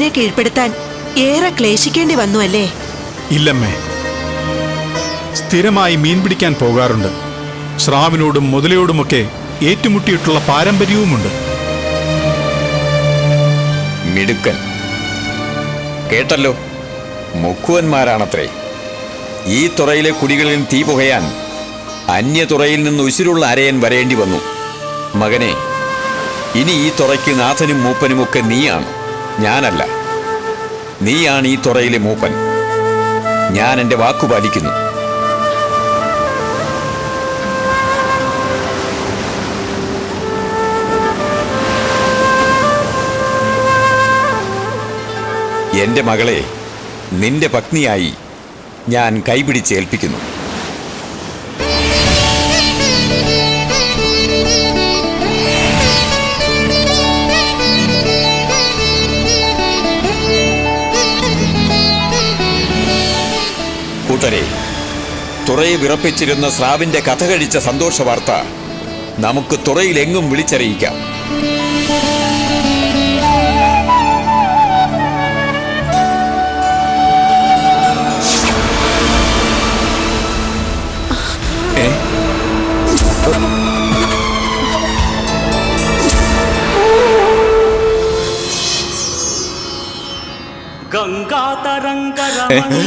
ശ്രാവിനെ കീഴ്പ്പെടുത്താൻ ഏറെ ക്ലേശിക്കേണ്ടി വന്നു അല്ലേ ഇല്ലമ്മേ. സ്ഥിരമായി മീൻ പിടിക്കാൻ പോകാറുണ്ട്. ശ്രാവിനോടും മുതലയോടുമൊക്കെ ഏറ്റുമുട്ടിയിട്ടുള്ള പാരമ്പര്യവുമുണ്ട്. മിടുക്കൻ. കേട്ടല്ലോ മുക്കുവന്മാരാണത്രേ. ഈ തുറയിലെ കുടികളിൽ തീ പുകയാൻ അന്യതുറയിൽ നിന്ന് ഉശിരുള്ള അരയൻ വരേണ്ടി വന്നു. മകനെ ഇനി ഈ തുറയ്ക്ക് നാഥനും മൂപ്പനുമൊക്കെ നീയാണ്. ഞാനല്ല. നീയാണ് ഈ തുറയിലെ മൂപ്പൻ. ഞാൻ എന്റെ വാക്കു പാലിക്കുന്നു. എന്റെ മകളെ നിന്റെ പത്നിയായി ഞാൻ കൈപിടിച്ചേൽപ്പിക്കുന്നു കൂട്ടരെ തുറയെ വിറപ്പിച്ചിരുന്ന സ്രാവിന്റെ കഥ കഴിച്ച സന്തോഷ വാർത്ത നമുക്ക് തുറയിലെങ്ങും വിളിച്ചറിയിക്കാം.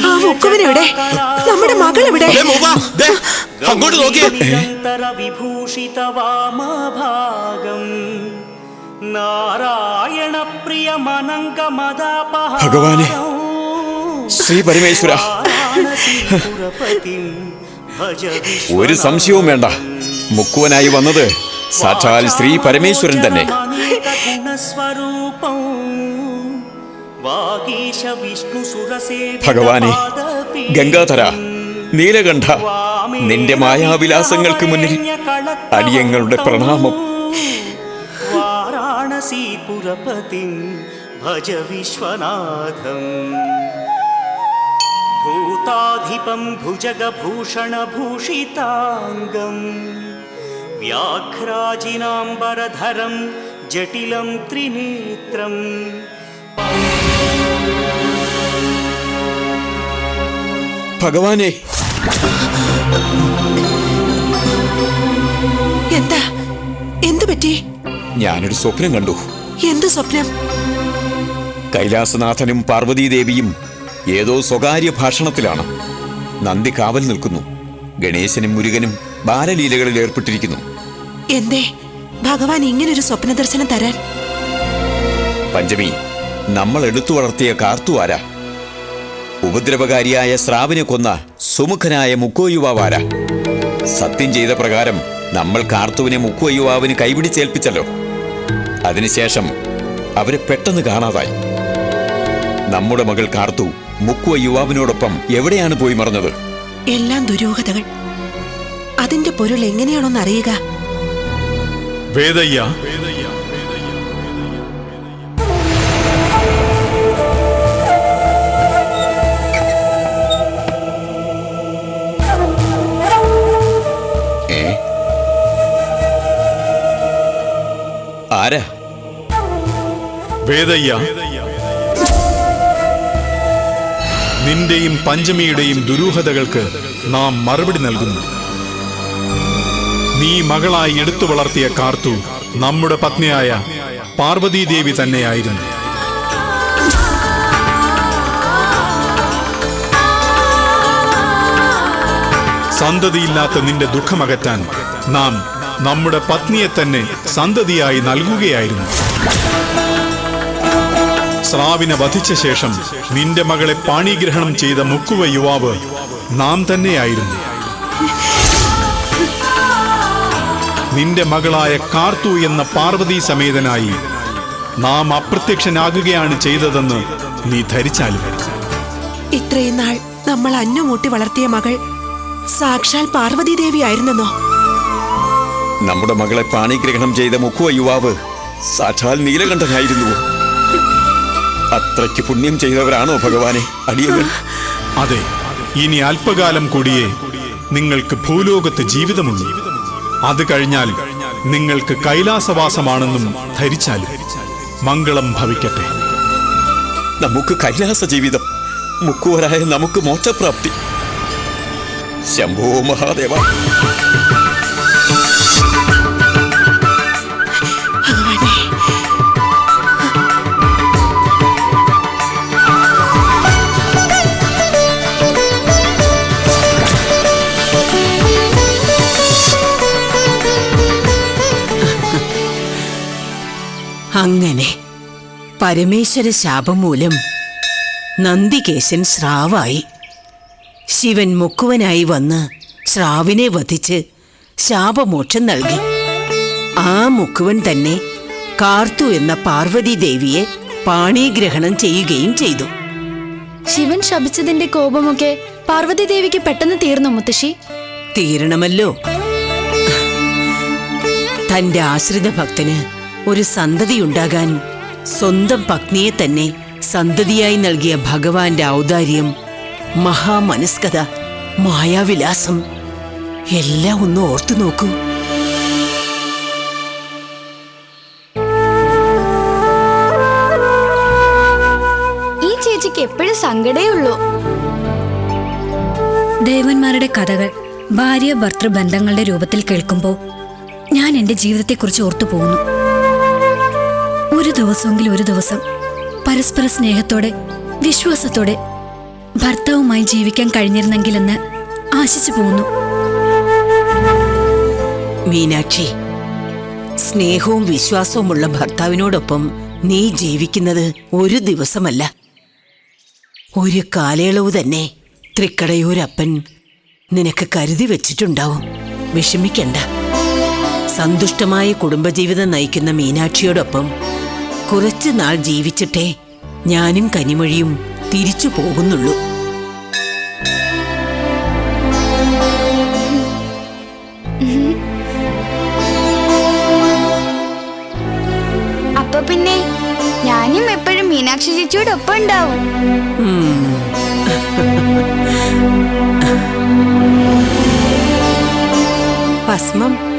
ആ മുക്കുവനെവിടെ നമ്മുടെ മകൾ എവിടെ അങ്ങോട്ട് നോക്കിയേ. വിഭൂഷിതവാമഭാഗം നാരായണ പ്രിയ ഭഗവാനെ, ശ്രീ പരമേശ്വര. ഒരു സംശയവും വേണ്ട. മുക്കുവനായി വന്നത് സാക്ഷാൽ ശ്രീ പരമേശ്വരൻ തന്നെ. ഭഗവാനെ ഗംഗാധര നീലകണ്ഠ നിന്റെ മായാവിലാസങ്ങൾക്ക് മുന്നിൽ അടിയങ്ങളുടെ പ്രണാമം. വാരാണസീപുരപതിം ഭജ വിശ്വനാഥം. ഭൂതാധിപം ഭുജഗഭൂഷണഭൂഷിതാംഗം. വ്യാഘ്രാജിനാംബരധരം ജട്ടിലം ത്രിനേത്രം. ഭഗവാനെ. എന്താ? എന്തു പറ്റി? ഞാനൊരു സ്വപ്നം കണ്ടു. എന്ത് സ്വപ്നം? കൈലാസനാഥനും പാർവതീദേവിയും ഏതോ സ്വകാര്യ ഭാഷണത്തിലാണ്. നന്ദി കാവൽ നിൽക്കുന്നു. ഗണേശനും മുരുകനും ബാലലീലകളിൽ ഏർപ്പെട്ടിരിക്കുന്നു. എന്തേ? ഭഗവാൻ ഇങ്ങനൊരു സ്വപ്ന ദർശനം തരാൻ? പഞ്ചമി നമ്മൾ എടുത്തു വളർത്തിയ കാർത്തുവാര. ഉപദ്രവകാരിയായ സ്രാവിനെ കൊന്ന സുമുഖനായ മുക്കോ യുവാവാരാ. സത്യം ചെയ്ത പ്രകാരം നമ്മൾ കാർത്തുവിനെ മുക്കോ യുവാവിന് കൈപിടിച്ചേൽപ്പിച്ചല്ലോ. അതിനുശേഷം അവരെ പെട്ടെന്ന് കാണാതായി. നമ്മുടെ മകൾ കാർത്തു മുക്കുവ യുവാവിനോടൊപ്പം എവിടെയാണ് പോയി മറന്നത്? എല്ലാം ദുരൂഹതകൾ. അതിന്റെ പൊരുൾ എങ്ങനെയാണോന്ന് അറിയുക. വേദയ്യ ആരാ? വേദയ്യ. നിന്റെയും പഞ്ചമിയുടെയും ദുരൂഹതകൾക്ക് നാം മറുപടി നൽകുന്നു. നീ മകളായി എടുത്തു വളർത്തിയ കാർത്തു നമ്മുടെ പത്നിയായ പാർവതീദേവി തന്നെയായിരുന്നു. സന്തതിയില്ലാത്ത നിന്റെ ദുഃഖമകറ്റാൻ നാം നമ്മുടെ പത്നിയെ തന്നെ സന്തതിയായി നൽകുകയായിരുന്നു. സ്രാവിനെ വധിച്ച ശേഷം നിന്റെ മകളെ പാണിഗ്രഹണം ചെയ്ത മുക്കുവ യുവാവ് നാം തന്നെയായിരുന്നു. നിന്റെ മകളായ കാർത്തു എന്ന പാർവതി സമേതനായി നാം അപ്രത്യക്ഷനാകുകയാണ് ചെയ്തതെന്ന് നീ ധരിച്ചാലും. ഇത്രയും നാൾ നമ്മൾ അന്നുമൂട്ടി വളർത്തിയ മകൾ സാക്ഷാൽ പാർവതി ആയിരുന്നെന്നോ നമ്മുടെ മകളെ പാണിഗ്രഹണം ചെയ്ത മുക്കുവ യുവാവ് സാക്ഷാൽ നീലകണ്ഠനായിരുന്നു. അത്രയ്ക്ക് പുണ്യം ചെയ്തവരാണോ ഭഗവാനെ? അടിയങ്ങൾ. അതെ ഇനി അല്പകാലം കൂടിയേ നിങ്ങൾക്ക് ഭൂലോകത്ത് ജീവിതമുള്ളൂ. അത് കഴിഞ്ഞാൽ നിങ്ങൾക്ക് കൈലാസവാസമാണെന്നും ധരിച്ചാലും മംഗളം ഭവിക്കട്ടെ. നമുക്ക് കൈലാസ ജീവിതം മുക്കുവരായ നമുക്ക് മോക്ഷപ്രാപ്തി. ശംഭോ മഹാദേവ. അങ്ങനെ പരമേശ്വര ശാപം മൂലം നന്ദികേശൻ സ്രാവായി. ശിവൻ മുക്കുവനായി വന്ന് സ്രാവിനെ വധിച്ച് ശാപമോക്ഷം നൽകി. ആ മുക്കുവൻ തന്നെ കാർത്തു എന്ന പാർവതി ദേവിയെ പാണീഗ്രഹണം ചെയ്യുകയും ചെയ്തു. ശിവൻ ശപിച്ചതിന്റെ കോപമൊക്കെ പാർവതി ദേവിക്ക് പെട്ടെന്ന് തീർന്നു മുത്തശ്ശി? തീരണമല്ലോ. തന്റെ ആശ്രിത ഭക്തന് ഒരു സന്തതിയുണ്ടാകാൻ സ്വന്തം പത്നിയെ തന്നെ സന്തതിയായി നൽകിയ ഭഗവാന്റെ ഔദാര്യം മഹാമനസ്കത മായാവിലാസം എല്ലാം ഒന്ന് ഓർത്തു നോക്കൂ. ഈ ചേച്ചിക്ക് എപ്പോഴും സങ്കടേ ഉള്ളൂ. ദേവന്മാരുടെ കഥകൾ ഭാര്യ ഭർത്തൃ ബന്ധങ്ങളുടെ രൂപത്തിൽ കേൾക്കുമ്പോൾ ഞാൻ എന്റെ ജീവിതത്തെക്കുറിച്ച് ഓർത്തു പോകുന്നു. ഒരു ദിവസമെങ്കിൽ ഒരു ദിവസം പരസ്പര സ്നേഹത്തോടെ വിശ്വാസത്തോടെ ഭർത്താവുമായി ജീവിക്കാൻ കഴിഞ്ഞിരുന്നെങ്കിലെന്ന് ആശിച്ചു പോകുന്നു മീനാക്ഷി സ്നേഹവും വിശ്വാസവുമുള്ള ഭർത്താവിനോടൊപ്പം നീ ജീവിക്കുന്നത് ഒരു ദിവസമല്ല. ഒരു കാലയളവ് തന്നെ തൃക്കടയൂരപ്പൻ നിനക്ക് കരുതി വെച്ചിട്ടുണ്ടാവും. വിഷമിക്കണ്ട. സന്തുഷ്ടമായ കുടുംബജീവിതം നയിക്കുന്ന മീനാക്ഷിയോടൊപ്പം കുറച്ചു നാൾ ജീവിച്ചിട്ടേ ഞാനും കനിമൊഴിയും തിരിച്ചു പോകുന്നുള്ളൂ. അപ്പൊ പിന്നെ ഞാനും എപ്പോഴും മീനാക്ഷി ചേച്ചിയോടൊപ്പം ഉണ്ടാവും. ഭസ്മം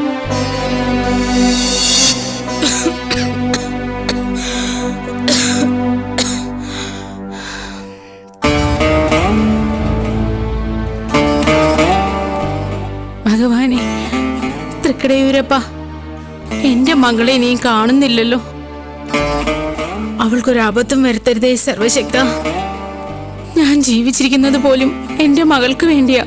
തൃക്കടയൂരപ്പ എന്റെ മകളെ നീ കാണുന്നില്ലല്ലോ. അവൾക്കൊരു അബദ്ധം വരുത്തരുതേ സർവശക്ത. ഞാൻ ജീവിച്ചിരിക്കുന്നത് പോലും എന്റെ മകൾക്ക് വേണ്ടിയാ.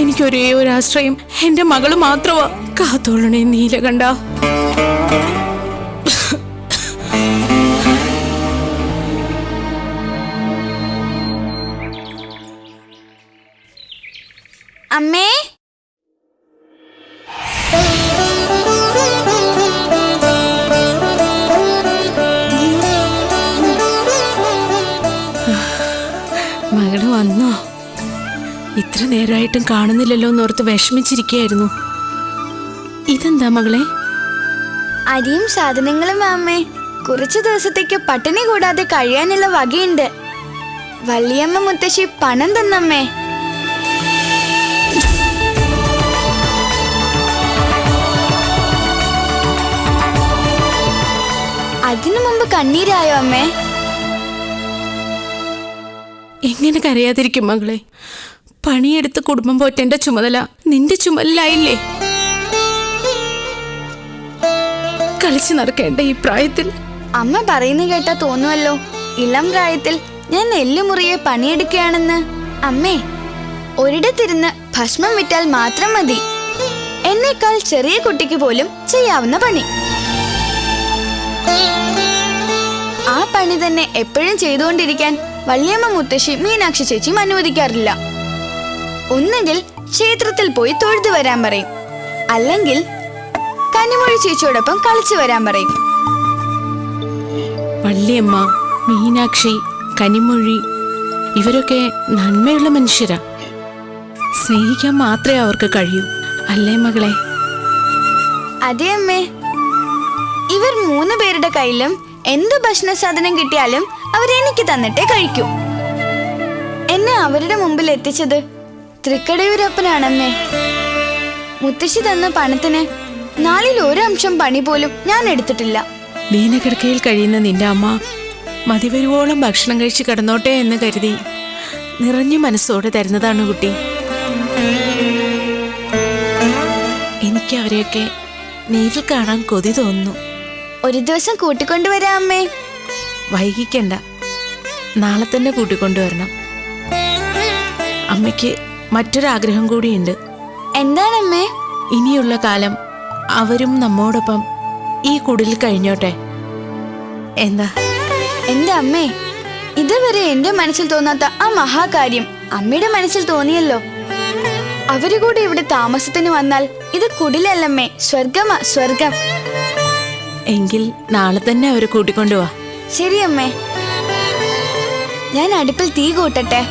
എനിക്കൊരേ ഒരു ആശ്രയം എന്റെ മകൾ മാത്രമാ. കാത്തോളണേ നീലകണ്ട അമ്മേ ഇത്ര നേരമായിട്ടും കാണുന്നില്ലല്ലോ എന്ന് ഓർത്ത് വിഷമിച്ചിരിക്കുകയായിരുന്നു. ഇതെന്താ മകളെ? അരിയും സാധനങ്ങളും അമ്മേ കുറച്ചു ദിവസത്തേക്ക് പട്ടിണി കൂടാതെ കഴിയാനുള്ള വകയുണ്ട്. വള്ളിയമ്മ മുത്തശ്ശി പണം തന്നമ്മേ. അതിനു മുമ്പ് കണ്ണീരായോ അമ്മേ? എങ്ങനെ കരയാതിരിക്കും മകളെ? പണിയെടുത്ത് കുടുംബം പോറ്റേണ്ട ചുമതല നിന്റെ ചുമതലായില്ലേ കളിച്ചു നടക്കേണ്ട ഈ പ്രായത്തിൽ. അമ്മ പറയുന്ന കേട്ടാ തോന്നുവല്ലോ. ഇളം പ്രായത്തിൽ ഞാൻ നെല്ലുമുറിയെ പണിയെടുക്കുകയാണെന്ന്. അമ്മേ ഒരിടത്തിരുന്ന് ഭസ്മം വിറ്റാൽ മാത്രം മതി. എന്നേക്കാൾ ചെറിയ കുട്ടിക്ക് പോലും ചെയ്യാവുന്ന പണി. ആ പണി തന്നെ എപ്പോഴും ചെയ്തുകൊണ്ടിരിക്കാൻ വള്ളിയമ്മ മുത്തശ്ശി മീനാക്ഷി ചേച്ചിയും അനുവദിക്കാറില്ല. ഒന്നുകിൽ ക്ഷേത്രത്തിൽ പോയി തൊഴുതു വരാൻ പറയും. അല്ലെങ്കിൽ കനിമൊഴി ചേച്ചിയോടൊപ്പം കളിച്ചു വരാൻ പറയും. വള്ളിയമ്മ മീനാക്ഷി കനിമൊഴി ഇവരൊക്കെ നന്മയുള്ള മനുഷ്യരാ. സ്നേഹിക്കാൻ മാത്രമേ അവർക്ക് കഴിയൂ. അല്ലേ മകളെ? അതെ അമ്മേ. ഇവർ മൂന്ന് പേരുടെ കയ്യിലും എന്ത് ഭക്ഷണ സാധനം കിട്ടിയാലും അവരെനിക്ക് തന്നിട്ടേ കഴിക്കൂ. എന്നെ അവരുടെ മുമ്പിൽ എത്തിച്ചത് തൃക്കടയൂരപ്പനാണമ്മേ. മുത്തശ്ശി തന്ന പണത്തിന് നാളിൽ ഒരു അംശം പണി പോലും ഞാൻ എടുത്തിട്ടില്ല. ദീനകിടക്കയിൽ കഴിയുന്ന നിന്റെ അമ്മ മതിവരുവോളം ഭക്ഷണം കഴിച്ച് കിടന്നോട്ടെ എന്ന് കരുതി നിറഞ്ഞു മനസ്സോടെ തരുന്നതാണ് കുട്ടി. എനിക്ക് അവരെയൊക്കെ നേരിൽ കാണാൻ കൊതി തോന്നുന്നു. ഒരു ദിവസം കൂട്ടിക്കൊണ്ടുവരാം അമ്മേ വൈകിക്കണ്ട. നാളെ തന്നെ കൂട്ടിക്കൊണ്ടുവരണം. അമ്മയ്ക്ക് മറ്റൊരാഗ്രഹം കൂടിയുണ്ട്. എന്താണമ്മേ? ഇനിയുള്ള കാലം അവരും നമ്മോടൊപ്പം ഈ കുടിൽ കഴിഞ്ഞോട്ടെ. എന്താ? എന്റെ അമ്മേ? ഇതുവരെ എന്റെ മനസ്സിൽ തോന്നാത്ത ആ മഹാകാര്യം അമ്മയുടെ മനസ്സിൽ തോന്നിയല്ലോ. അവർ കൂടി ഇവിടെ താമസത്തിന് വന്നാൽ ഇത് കുടിലല്ലമ്മേ. സ്വർഗമാ സ്വർഗം എങ്കിൽ നാളെ തന്നെ അവരെ കൂട്ടിക്കൊണ്ടുവാ ശരിയമ്മേ. ഞാൻ അടുപ്പിൽ തീ കൂട്ടട്ടെ.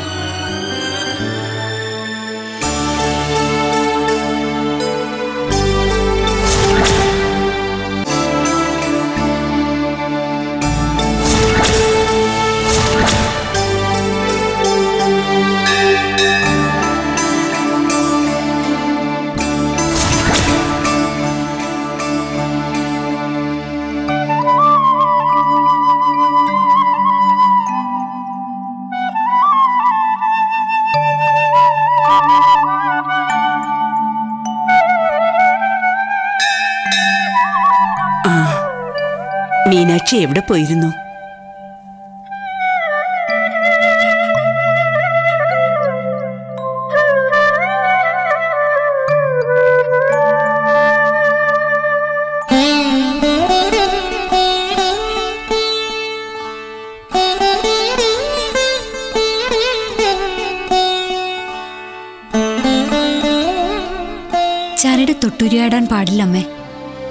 എവിടെ പോയിരുന്നു? ചരട് തൊട്ടുരിയാടാൻ പാടില്ലമ്മേ.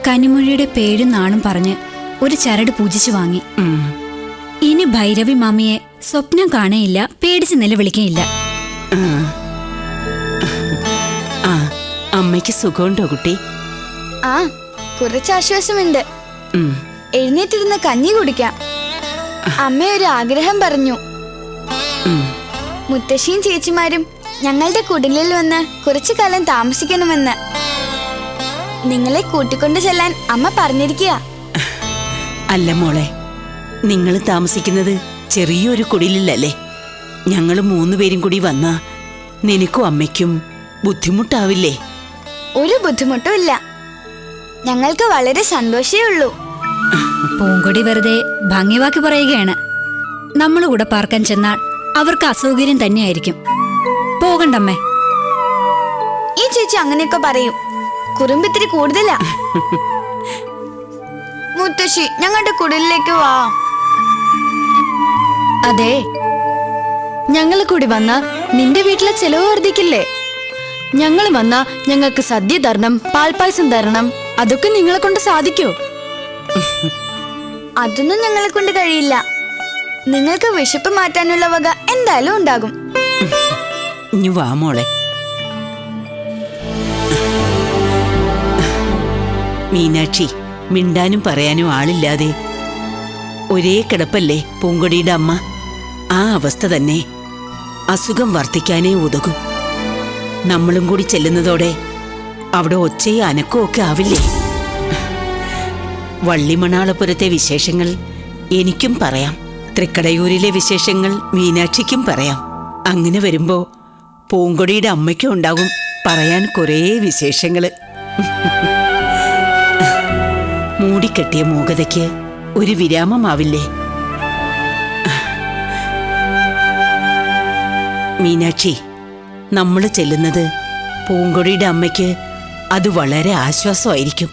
കനിമൊഴിയുടെ പേരും നാണും പറഞ്ഞ് ഒരു ചരട് പൂജിച്ചു വാങ്ങി. ഇനി ഭൈരവി മാമിയെ സ്വപ്നം കാണേയില്ല പേടിച്ച് നിലവിളിക്കയില്ല. ആ. അമ്മയ്ക്ക് സുഖമുണ്ടോ കുട്ടി? ആ കുറച്ച് ആശ്വാസമുണ്ട്. എഴുന്നേറ്റിരുന്ന് കഞ്ഞി കുടിക്കാം. അമ്മ ഒരു ആഗ്രഹം പറഞ്ഞു. മുത്തശ്ശിയും ചേച്ചിമാരും ഞങ്ങളുടെ കുടിലിൽ വന്ന് കുറച്ചു കാലം താമസിക്കണമെന്ന്. നിങ്ങളെ കൂട്ടിക്കൊണ്ടു ചെല്ലാൻ അമ്മ പറഞ്ഞിരിക്കുക അല്ല മോളെ നിങ്ങൾ താമസിക്കുന്നത് ചെറിയൊരു കുടിലില്ലല്ലേ ഞങ്ങൾ മൂന്നുപേരും കൂടി വന്നാ നിനക്കും അമ്മയ്ക്കും ബുദ്ധിമുട്ടാവില്ലേ? ഒരു ബുദ്ധിമുട്ടും ഇല്ല ഞങ്ങൾക്ക് വളരെ സന്തോഷേ ഉള്ളൂ. പൂങ്കൊടി വെറുതെ ഭംഗിവാക്കി പറയുകയാണ്. നമ്മൾ കൂടെ പാർക്കാൻ ചെന്നാൽ അവർക്ക് അസൗകര്യം തന്നെയായിരിക്കും. പോകണ്ടമ്മേ. ഈ ചേച്ചി അങ്ങനെയൊക്കെ പറയും. കുറുമ്പിത്തിരി കൂടുതലാ. മുത്തശ്ശി ഞങ്ങളുടെ കുടിലേക്ക് വാ. അതെ. ഞങ്ങൾ കൂടി വന്ന നിന്റെ വീട്ടിലെ ചെലവ് വർദ്ധിക്കില്ലേ? ഞങ്ങൾ വന്ന ഞങ്ങൾക്ക് സദ്യ തരണം പാൽപ്പായസം തരണം അതൊക്കെ നിങ്ങളെ കൊണ്ട് സാധിക്കോ? അതൊന്നും ഞങ്ങളെ കൊണ്ട് കഴിയില്ല. നിങ്ങൾക്ക് വിശപ്പ് മാറ്റാനുള്ള വക എന്തായാലും ഉണ്ടാകും. ഇനി വാ മോളെ. മീനാക്ഷി മിണ്ടാനും പറയാനും ആളില്ലാതെ. ഒരേ കിടപ്പല്ലേ പൂങ്കൊടിയുടെ അമ്മ? ആ അവസ്ഥ തന്നെ. അസുഖം വർദ്ധിക്കാനേ ഉതകും. നമ്മളും കൂടി ചെല്ലുന്നതോടെ അവിടെ ഒച്ചയും അനക്കവും ഒക്കെ ആവില്ലേ? വള്ളിമണാളപുരത്തെ വിശേഷങ്ങൾ എനിക്കും പറയാം. തൃക്കടയൂരിലെ വിശേഷങ്ങൾ മീനാക്ഷിക്കും പറയാം. അങ്ങനെ വരുമ്പോ പൂങ്കൊടിയുടെ അമ്മയ്ക്കും ഉണ്ടാകും പറയാൻ കുറേ വിശേഷങ്ങൾ. മൂടിക്കെട്ടിയ മൂകതയ്ക്ക് ഒരു വിരാമമാവില്ലേ? മീനാക്ഷി നമ്മൾ ചെല്ലുന്നത് പൂങ്കൊടിയുടെ അമ്മയ്ക്ക് അത് വളരെ ആശ്വാസമായിരിക്കും.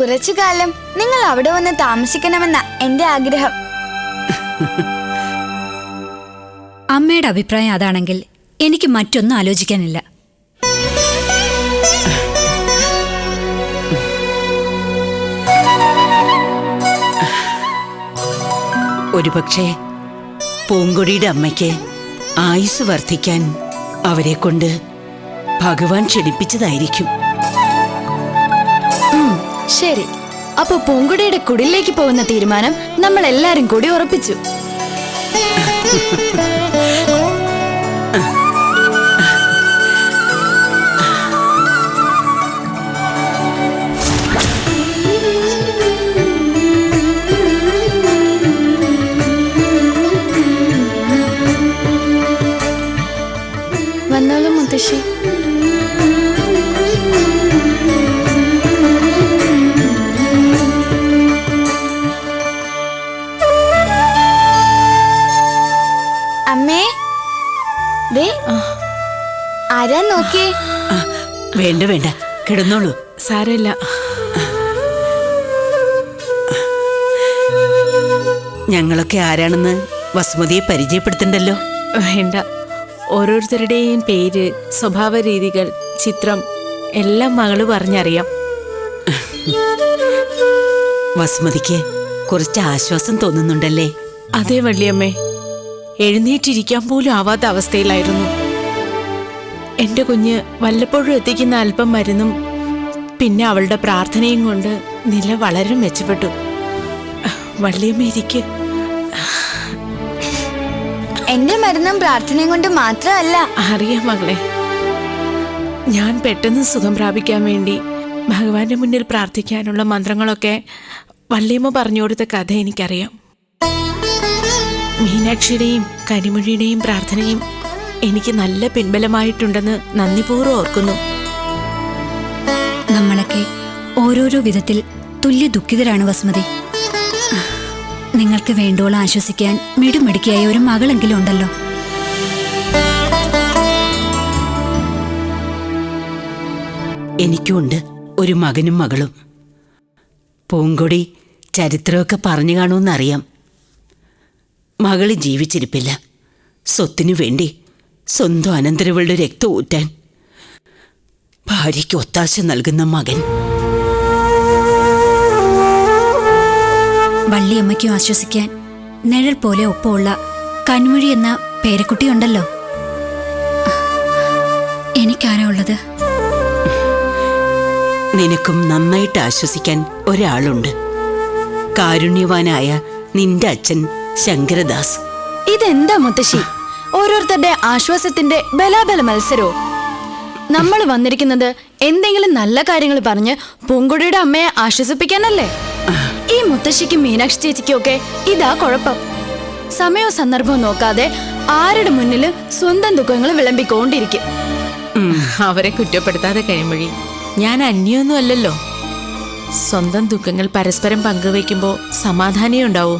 കുറച്ചു കാലം നിങ്ങൾ അവിടെ വന്ന് താമസിക്കണമെന്ന എന്റെ ആഗ്രഹം. അമ്മയുടെ അഭിപ്രായം അതാണെങ്കിൽ എനിക്ക് മറ്റൊന്നും ആലോചിക്കാനില്ല. ഒരുപക്ഷെ പൂങ്കൊടിയുടെ അമ്മയ്ക്ക് ആയുസ് വർദ്ധിക്കാൻ അവരെ കൊണ്ട് ഭഗവാൻ ക്ഷണിപ്പിച്ചതായിരിക്കും. ശരി. അപ്പൊ പൂങ്കുടിയുടെ കുടിലേക്ക് പോകുന്ന തീരുമാനം നമ്മൾ എല്ലാരും കൂടി ഉറപ്പിച്ചു. മുത്തശ്ശി അമ്മേ ദേ ആരാ നോക്കിയേ? വേണ്ട വേണ്ട. കിടന്നോളൂ. സാരമില്ല. ഞങ്ങളൊക്കെ ആരാണെന്ന് വസുമതിയെ പരിചയപ്പെടുത്തണ്ടല്ലോ? വേണ്ട. ഓരോരുത്തരുടെയും പേര് സ്വഭാവ രീതികൾ ചിത്രം എല്ലാം മകൾ പറഞ്ഞറിയാം. വസുമതിക്ക് കുറച്ച് ആശ്വാസം തോന്നുന്നുണ്ടല്ലേ? അതെ വള്ളിയമ്മേ. എഴുന്നേറ്റിരിക്കാൻ പോലും ആവാത്ത അവസ്ഥയിലായിരുന്നു. എന്റെ കുഞ്ഞ് വല്ലപ്പോഴും എത്തിക്കുന്ന അല്പം മരുന്നും പിന്നെ അവളുടെ പ്രാർത്ഥനയും കൊണ്ട് നില വളരെ മെച്ചപ്പെട്ടു. വള്ളിയമ്മ ഇരിക്ക്. എന്റെ മരുന്നും പ്രാർത്ഥനയും കൊണ്ട് മാത്രമല്ല. അറിയാം മകളെ. ഞാൻ പെട്ടെന്ന് സുഖം പ്രാപിക്കാൻ വേണ്ടി ഭഗവാന്റെ മുന്നിൽ പ്രാർത്ഥിക്കാനുള്ള മന്ത്രങ്ങളൊക്കെ വള്ളിയമ്മ പറഞ്ഞു കൊടുത്ത കഥ എനിക്കറിയാം. മീനാക്ഷിയുടെയും കരിമൊഴിയുടെയും പ്രാർത്ഥനയും എനിക്ക് നല്ല പിൻബലമായിട്ടുണ്ടെന്ന് നന്ദിപൂർവം ഓർക്കുന്നു. നമ്മളൊക്കെ ഓരോരോ വിധത്തിൽ തുല്യ ദുഃഖിതരാണ് വസുമതി. നിങ്ങൾക്ക് വേണ്ടോളം ആശ്വസിക്കാൻ മിടുമിടുക്കിയായ ഒരു മകളെങ്കിലും ഉണ്ടല്ലോ. എനിക്കുണ്ട് ഒരു മകനും മകളും. പൂങ്കൊടി ചരിത്രമൊക്കെ പറഞ്ഞു കാണുമെന്നറിയാം. മകൾ ജീവിച്ചിരിപ്പില്ല. സ്വത്തിനു വേണ്ടി സ്വന്തം അനന്തരവളുടെ രക്തം ഊറ്റാൻ ഭാര്യയ്ക്ക് ഒത്താശ നൽകുന്ന മകൻ. വള്ളിയമ്മയ്ക്കും ആശ്വസിക്കാൻ നിഴൽ പോലെ ഒപ്പമുള്ള കൺമൊഴി എന്ന പേരക്കുട്ടിയുണ്ടല്ലോ. എനിക്കാരാ ഉള്ളത്? നിനക്കും നന്നായിട്ട് ആശ്വസിക്കാൻ ഒരാളുണ്ട്. കാരുണ്യവാനായ നിന്റെ അച്ഛൻ ശങ്കരദാസ്. ഇതെന്താ മുത്തശ്ശി? ഓരോരുത്തരുടെ ആശ്വാസത്തിന്റെ ബലാബല മത്സരോ? നമ്മൾ വന്നിരിക്കുന്നത് എന്തെങ്കിലും നല്ല കാര്യങ്ങൾ പറഞ്ഞ് പൂങ്കുടിയുടെ അമ്മയെ ആശ്വസിപ്പിക്കാനല്ലേ? ഈ മുത്തശ്ശിക്കും മീനാക്ഷി ചേച്ചിക്കും ഒക്കെ ഇതാ കുഴപ്പം. സമയവും സന്ദർഭവും നോക്കാതെ ആരുടെ മുന്നിൽ സ്വന്തം ദുഃഖങ്ങൾ വിളമ്പിക്കൊണ്ടിരിക്കും. അവരെ കുറ്റപ്പെടുത്താതെ കഴിമൊഴി ഞാൻ അന്യൊന്നും അല്ലല്ലോ. സ്വന്തം ദുഃഖങ്ങൾ പരസ്പരം പങ്കുവെക്കുമ്പോ സമാധാനേ ഉണ്ടാവൂ.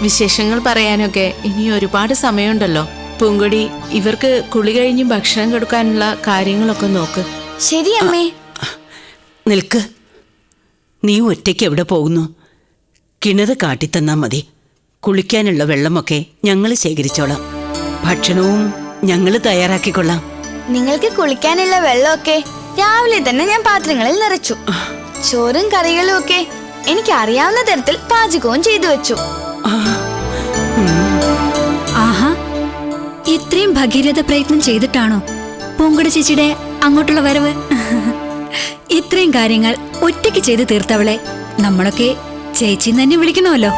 വിശേഷങ്ങൾ പറയാനൊക്കെ ഇനി ഒരുപാട് സമയമുണ്ടല്ലോ. പൂങ്കൊടി ഇവർക്ക് കുളി കഴിഞ്ഞ് ഭക്ഷണം കൊടുക്കാനുള്ള കാര്യങ്ങളൊക്കെ നോക്ക്. ശരി അമ്മേ. നിൽക്ക്. നീ ഒറ്റയ്ക്ക് എവിടെ പോകുന്നു? കിണറ് കാട്ടിത്തന്നാ മതി. കുളിക്കാനുള്ള വെള്ളമൊക്കെ ഞങ്ങൾ ശേഖരിച്ചോളാം. ഭക്ഷണവും ഞങ്ങൾ തയ്യാറാക്കിക്കൊള്ളാം. നിങ്ങൾക്ക് കുളിക്കാനുള്ള വെള്ളമൊക്കെ രാവിലെ തന്നെ ഞാൻ പാത്രങ്ങളിൽ നിറച്ചു. ചോറും കറികളും ഒക്കെ എനിക്ക് അറിയാവുന്ന തരത്തിൽ പാചകവും ചെയ്തു വെച്ചു. ആഹാ. ഇത്രയും ഭഗീരഥ പ്രയത്നം ചെയ്തിട്ടാണോ പൂങ്കുട ചേച്ചിയുടെ അങ്ങോട്ടുള്ള വരവ്? ഇത്രയും കാര്യങ്ങൾ ഒറ്റയ്ക്ക് ചെയ്ത് തീർത്തവളെ നമ്മളൊക്കെ ചേച്ചി തന്നെ വിളിക്കണമല്ലോ.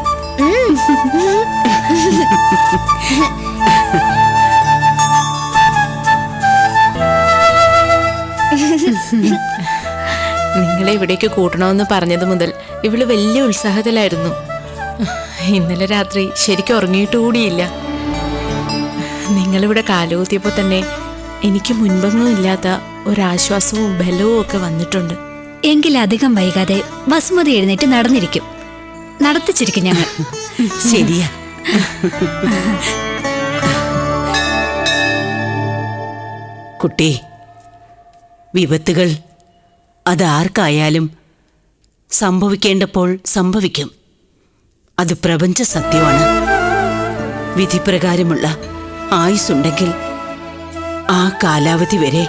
നിങ്ങളെ ഇവിടേക്ക് കൂട്ടണമെന്ന് പറഞ്ഞത് മുതൽ ഇവൾ വലിയ ഉത്സാഹത്തിലായിരുന്നു. ഇന്നലെ രാത്രി ശരിക്കും ഉറങ്ങിയിട്ട് കൂടിയില്ല. നിങ്ങളിവിടെ കാലുകുത്തിയപ്പോൾ തന്നെ എനിക്ക് മുൻപൊന്നും ഇല്ലാത്ത ഒരാശ്വാസവും ബലവും ഒക്കെ വന്നിട്ടുണ്ട്. എങ്കിൽ അധികം വൈകാതെ വസുമതി എഴുന്നേറ്റ് നടന്നിരിക്കും. നടത്തിച്ചിരിക്കും ഞങ്ങൾ. ശരിയാ. കുട്ടി വിപത്തുകൾ അതാർക്കായാലും സംഭവിക്കേണ്ടപ്പോൾ സംഭവിക്കും. അത് പ്രപഞ്ച സത്യമാണ്. വിധിപ്രകാരമുള്ള ആയുസ്സുണ്ടെങ്കിൽ ആ കാലാവധി വരെ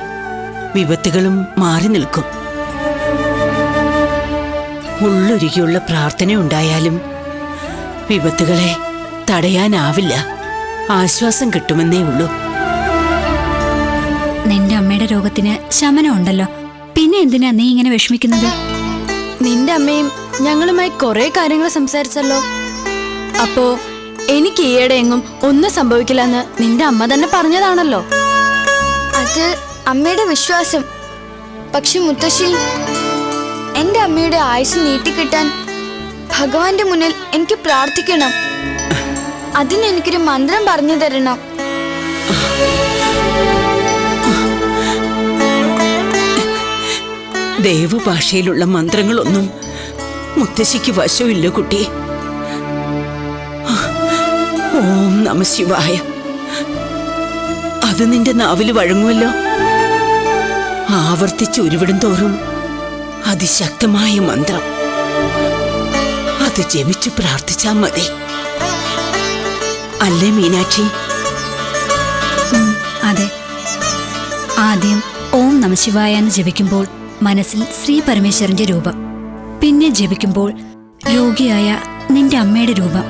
വിപത്തുകളും മാറി നിൽക്കും. ഉള്ളൊരുകിയുള്ള പ്രാർത്ഥനയുണ്ടായാലും വിപത്തുകളെ തടയാനാവില്ല. ആശ്വാസം കിട്ടുമെന്നേ ഉള്ളൂ. നിന്റെ അമ്മയുടെ രോഗത്തിന് ശമനം ഉണ്ടല്ലോ പിന്നെ എന്തിനാ നീ ഇങ്ങനെ വിഷമിക്കുന്നത്? നിന്റെ അമ്മയും ഞങ്ങളുമായി കുറെ കാര്യങ്ങൾ സംസാരിച്ചല്ലോ. അപ്പോ എനിക്ക് ഈയിടെ എങ്ങും ഒന്നും സംഭവിക്കില്ലെന്ന് നിന്റെ അമ്മ തന്നെ പറഞ്ഞതാണല്ലോ. അത് അമ്മയുടെ വിശ്വാസം. പക്ഷെ മുത്തശ്ശി എന്റെ അമ്മയുടെ ആയുസ് നീട്ടിക്കിട്ടാൻ ഭഗവാന്റെ മുന്നിൽ എനിക്ക് പ്രാർത്ഥിക്കണം. അതിന് എനിക്കൊരു മന്ത്രം പറഞ്ഞു തരണം. ദേവഭാഷയിലുള്ള മന്ത്രങ്ങളൊന്നും മുത്തശ്ശിക്ക് വശമില്ല കുട്ടി. ഓം നമ ശിവായ. അത് നിന്റെ നാവിൽ വഴങ്ങുമല്ലോ? ആവർത്തിച്ച് ഉരുവിടും തോറും അതിശക്തമായ മന്ത്രം. അത് ജപിച്ചു പ്രാർത്ഥിച്ചാ മതി. അല്ലേ മീനാക്ഷി? അതെ. ആദ്യം ഓം നമശിവായ എന്ന് ജപിക്കുമ്പോൾ മനസ്സിൽ ശ്രീ പരമേശ്വരന്റെ രൂപം. പിന്നെ ജപിക്കുമ്പോൾ രോഗിയായ നിന്റെ അമ്മയുടെ രൂപം.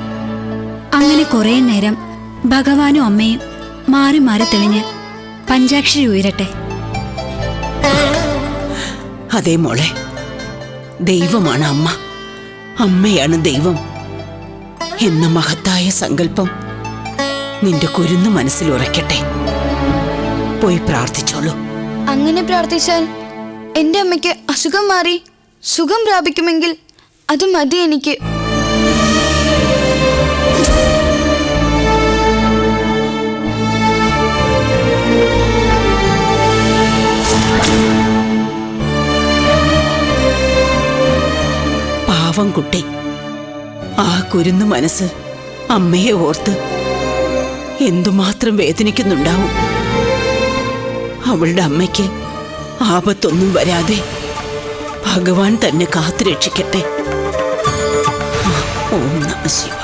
അങ്ങനെ കുറേ നേരം ഭഗവാനും അമ്മയും മാറി മാറി തെളിഞ്ഞ് പഞ്ചാക്ഷരി ഉയരട്ടെ. അതേ മോളെ ദൈവമാണ് അമ്മ. അമ്മയാണ് ദൈവം. എന്ന മഹത്തായ സങ്കല്പം നിന്റെ കുരുന്ന് മനസ്സിൽ ഉറക്കട്ടെ പോയി പ്രാർത്ഥിച്ചോളൂ. അങ്ങനെ പ്രാർത്ഥിച്ചാൽ എന്റെ അമ്മയ്ക്ക് അസുഖം മാറി സുഖം പ്രാപിക്കുമെങ്കിൽ അത് മതി എനിക്ക്. പാവം കുട്ടി. ആ കുരുന്ന് മനസ്സ് അമ്മയെ ഓർത്ത് എന്തുമാത്രം വേദനിക്കുന്നുണ്ടാവും. അവളുടെ അമ്മയ്ക്ക് ആപത്തൊന്നും വരാതെ ഭഗവാൻ തന്നെ കാത്തുരക്ഷിക്കട്ടെ. ഓം നമ ശിവായ